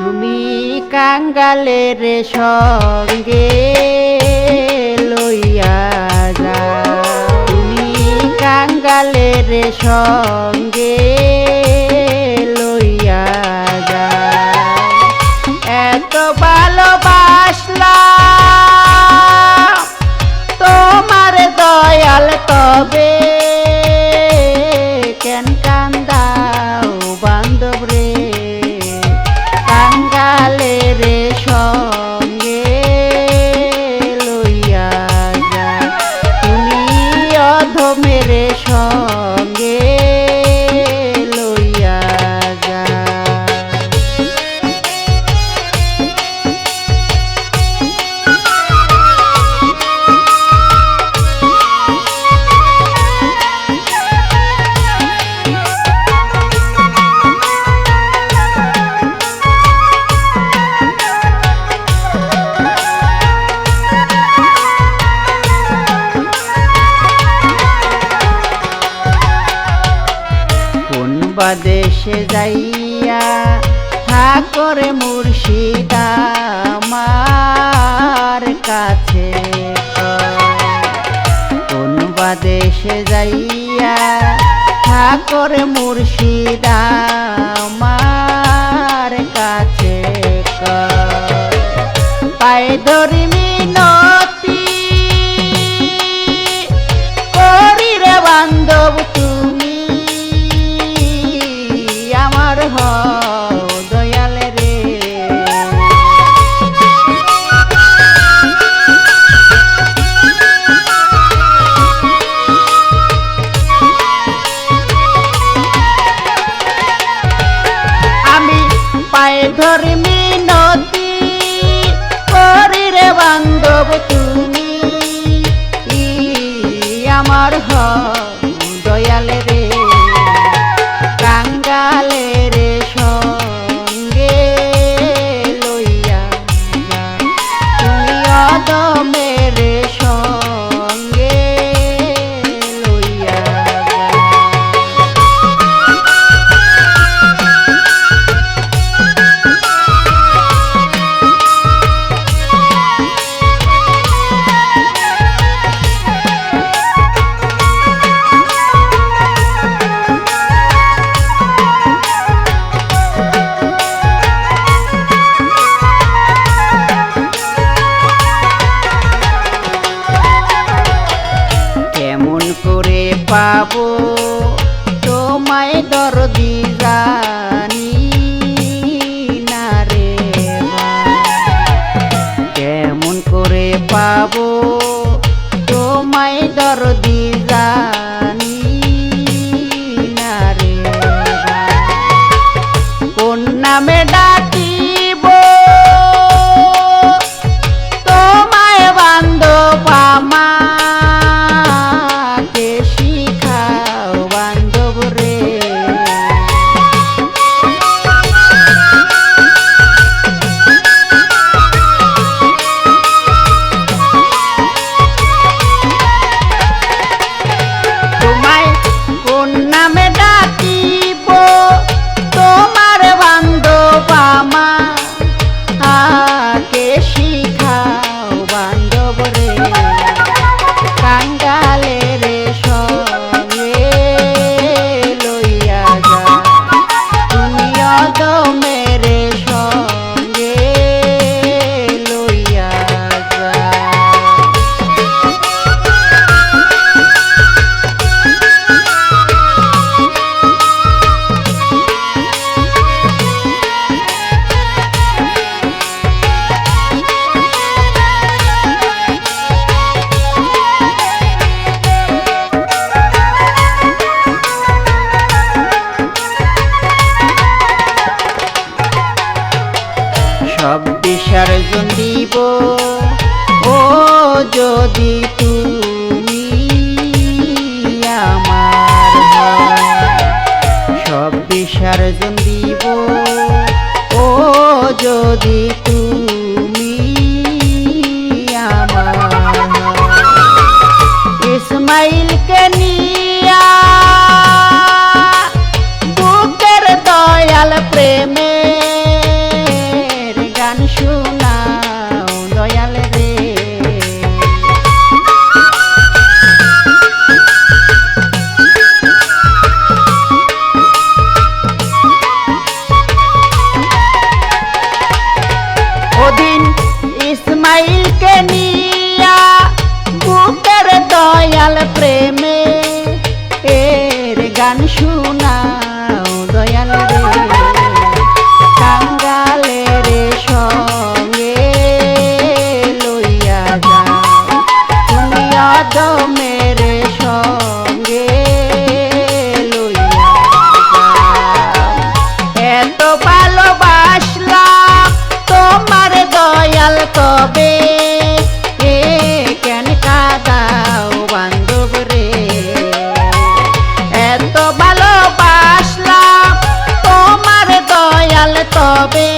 তুমি কাঙ্গালের সঙ্গে লইয়া যাও। তুমি কাঙ্গালের সঙ্গে লইয়া যাও। এত ভালোবাসলাম তোমার দয়াল তবে কোন বা দেশে যাইয়া ঠাকুর মুর্শিদা আমার কাছে কোন বা দেশে যাইয়া ঠাকুর মুর্শিদা আমার কাছে পায়ে ধরি মিনতি করি রে বান্ধব তুমি காத்து সব বিসর্জন দিব। ও যদি তুমি আমার সব বিসর্জন দিব। ও যদি তুমি দয়াল